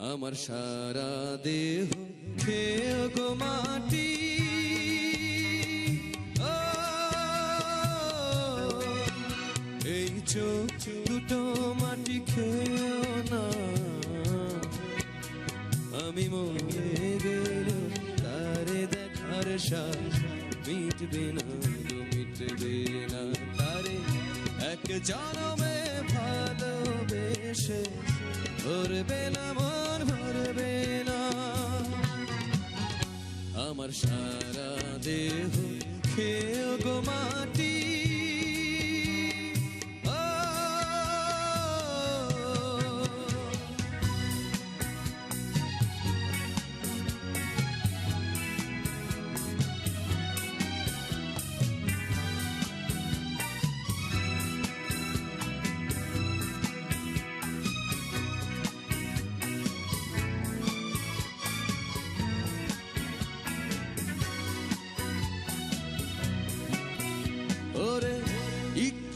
আমার সারা দেহ খেয়ে গো মাটি। এই চোখ দুটো মাটি খেয়েও না। আমি মরে গেল তারে দেখার শ্বাস মিটবে না মিটবে না। তারে এক জনমে ভালোবেসে ভরবে না মন ভরবে না। আমার সারা দেহ খেয়ে গো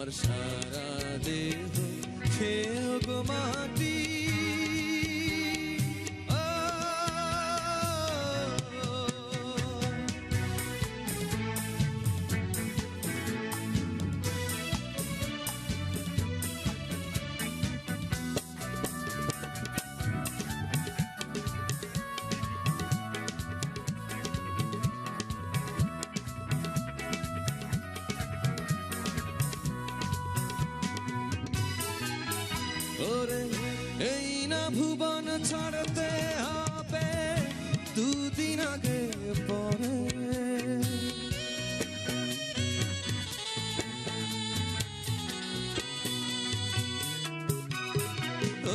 আমার সারা দেহ খেয়ে গো মাটি। ওরে এই না ভুবন ছাড়তে হবে দুদিন আগে পরে।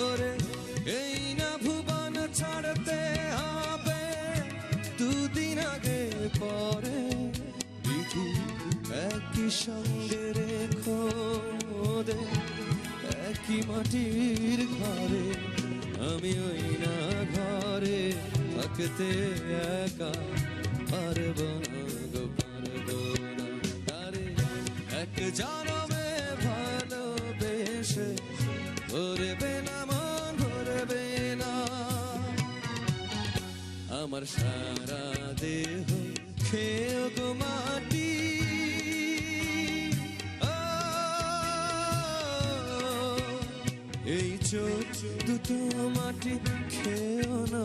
ওরে, এই না দুদিন আগে পরে। একই সঙ্গে রেখো। একই মাটির ঘরে? আমি ওই না ঘরে থাকতে একা। পারব না গো, পারব না তারে। এক জনমে ভালোবেসে ভরবে না মন, ভরবে না। আমার সারা দেহ খেয়ে গো মাটি। চোখ দুটো মাটি খেয়েও না।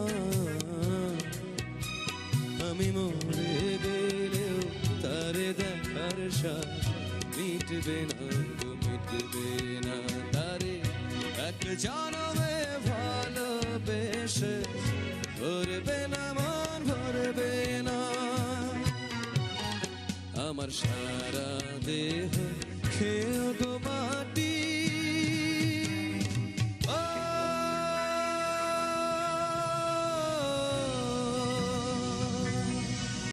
আমি মরে গেলেও তারে দেখার শ্বাস মিটবে না মিটবে না। তারে এক জনমে ভালোবেসে ভরবে না মন ভরবে না। আমার